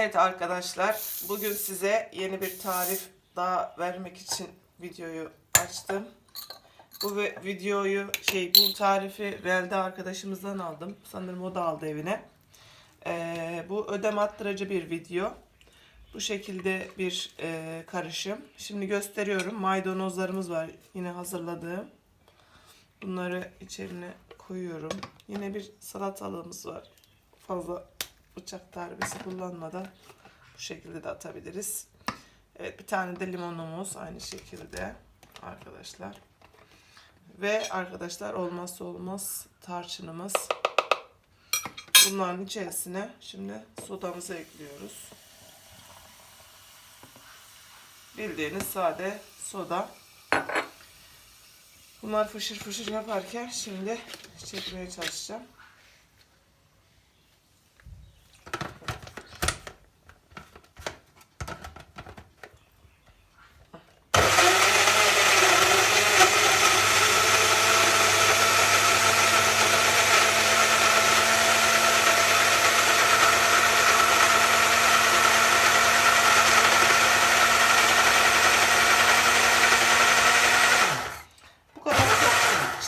Evet arkadaşlar, bugün size yeni bir tarif daha vermek için videoyu açtım. Bu videoyu, şey bu tarifi Velde arkadaşımızdan aldım. Sanırım o da aldı evine. Ee, bu ödem attırıcı bir video. Bu şekilde bir e, karışım. Şimdi gösteriyorum. Maydanozlarımız var yine hazırladığım. Bunları içerine koyuyorum. Yine bir salatalığımız var. Fazla bıçak darbesi kullanmadan bu şekilde de atabiliriz. Evet bir tane de limonumuz aynı şekilde arkadaşlar. Ve arkadaşlar olmazsa olmaz tarçınımız. Bunların içerisine şimdi sodamızı ekliyoruz. Bildiğiniz sade soda. Bunlar fışır fışır yaparken şimdi çekmeye çalışacağım.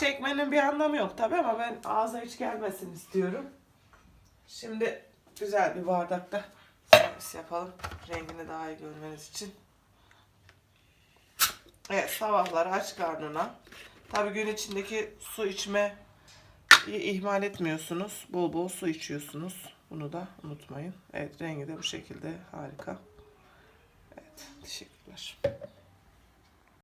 Çekmenin bir anlamı yok tabi ama ben ağza hiç gelmesin istiyorum. Şimdi güzel bir bardakta servis yapalım. Rengini daha iyi görmeniz için. Evet sabahları aç karnına. Tabi gün içindeki su içme ihmal etmiyorsunuz. Bol bol su içiyorsunuz. Bunu da unutmayın. Evet rengi de bu şekilde harika.